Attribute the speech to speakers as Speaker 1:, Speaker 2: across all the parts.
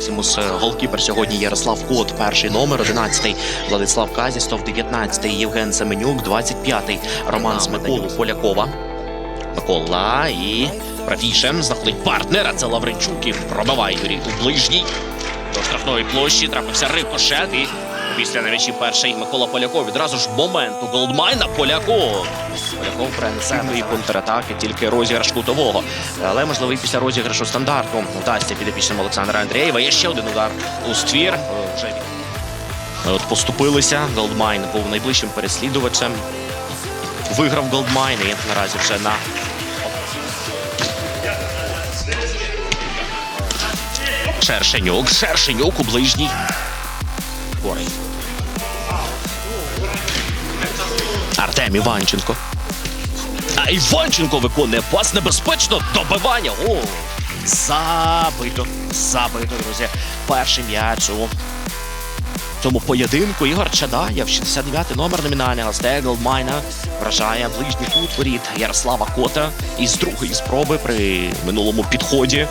Speaker 1: Максимус е, голкіпер сьогодні Ярослав Кот, перший номер, 11-й Владислав Казістов, 19-й Євген Семенюк, 25-й Роман Смиколу Полякова. Микола і правіше знаходить партнера. Це Лавренчук і пробиває Юрій у ближній. До штрафної площі трапився рикошет і після навічі перший Микола Поляков відразу ж моменту Голдмайна Поляков. Поляков перенесе і контратаки, тільки розіграш кутового. Але можливо і після розіграшу стандарту вдасться підопічним Олександра Андрієва. Є ще один удар у ствір. Вже От поступилися. Голдмайн був найближчим переслідувачем. Виграв Голдмайн і наразі вже на Шершенюк, Шершенюк у ближній. Корень. Артем Іванченко. А Іванченко виконує пас небезпечно. Добивання. О! Забито. Забито, друзі. Перший м'яч у цьому поєдинку. Ігор Чадаєв, 69-й номер номінальний гостей Голдмайна. Вражає ближній кут воріт Ярослава Кота. І з другої спроби при минулому підході.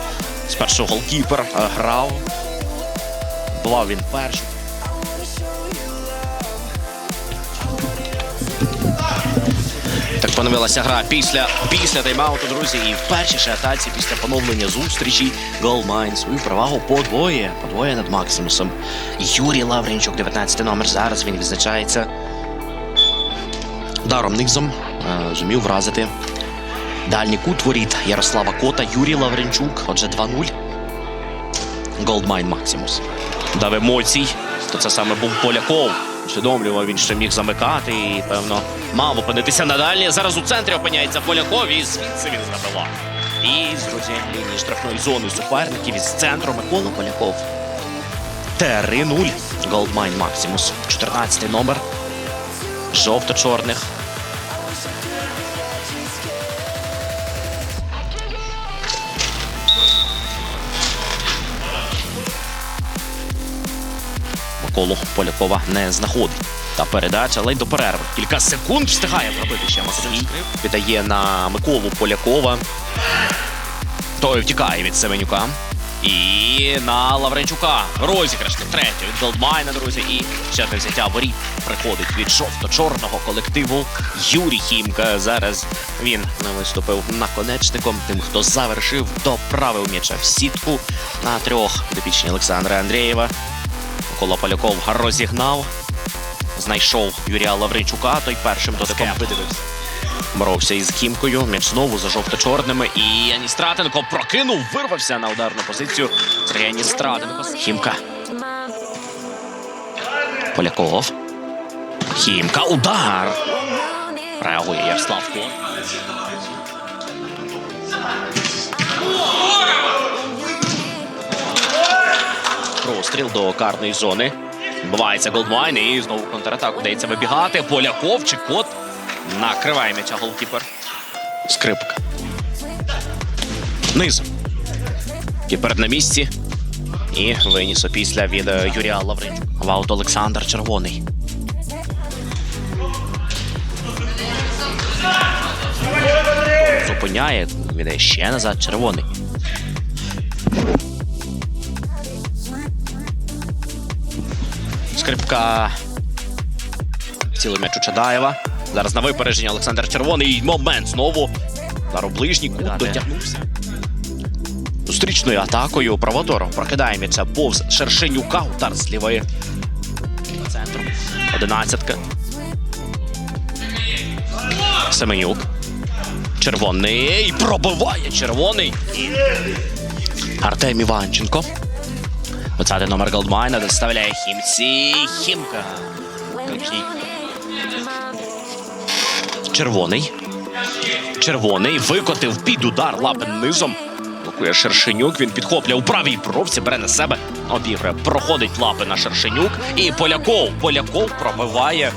Speaker 1: Спершу голкіпер е, грав. Бував він перший. Так поновилася гра після, після тайм-ауту, друзі. І в першій же атаці після поновлення зустрічі Голмайн свою перевагу подвоє. Подвоє над Максимусом. Юрій Лавренчук, 19 номер. Зараз він відзначається ударом низом. е, Зумів вразити дальній кут воріт Ярослава Кота, Юрій Лавренчук. Отже, 2-0. Голдмайн Максимус. Дав емоцій, то це саме був Поляков. Усвідомлював він, що міг замикати і, певно, мав опинитися на дальні. Зараз у центрі опиняється Поляков і звідси він забивав. І з лінії штрафної зони суперників із центру Микола Поляков. 3-0. Голдмайн Максимус. 14 номер. Жовто-чорних. Миколу Полякова не знаходить. Та передача ледь до перерви. Кілька секунд встигає пробити ще Масовій. Віддає на Миколу Полякова. Той втікає від Семенюка. І на Лавренчука. Розіграш третє від Голдмайна, друзі. І ще одне взяття воріт приходить від жовто-чорного колективу Юрій Хімка. Зараз він виступив наконечником. Тим, хто завершив, доправив м'яча в сітку на трьох підопічні Олександра Андрієва. Микола Поляков розігнав, знайшов Юрія Лавренчука, той першим дотиком видивився. Боровся із Хімкою, м'яч знову за жовто-чорними. І Аністратенко прокинув, вирвався на ударну позицію. Сергій Аністратенко. Хімка. Поляков. Хімка. Удар. Реагує Ярослав Кот. Простріл до карної зони. Бувається Голдмайн і знову контратаку дається вибігати. Поляков чи кот накриває м'яча голкіпер. Скрипка. Низом. Кіпер на місці. І виніс опісля від е, Юрія Лавренчука. Ваут Олександр Червоний. Зупиняє, віде ще назад червоний. Скрипка. Цілий м'яч у Чадаєва. Зараз на випередження Олександр Червоний. Момент знову. У ближній кут дотягнувся. Зустрічною атакою Праводор прокидає м'яча повз Шершенюка. Удар з лівої. Центром. Одинадцятка. Семенюк. Червоний. Пробиває червоний. Артем Іванченко. 20 номер Голдмайна доставляє Хімці. Хімка. Червоний. Червоний викотив під удар лапин низом. Блокує Шершенюк. Він підхоплює у правій бровці, бере на себе. Обіграє. Проходить лапи на Шершенюк. І Поляков. Поляков пробиває.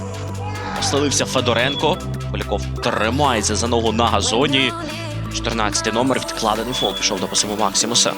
Speaker 1: Оселився Федоренко. Поляков тримається за ногу на газоні. 14 номер відкладений фол пішов до посиву Максимуса.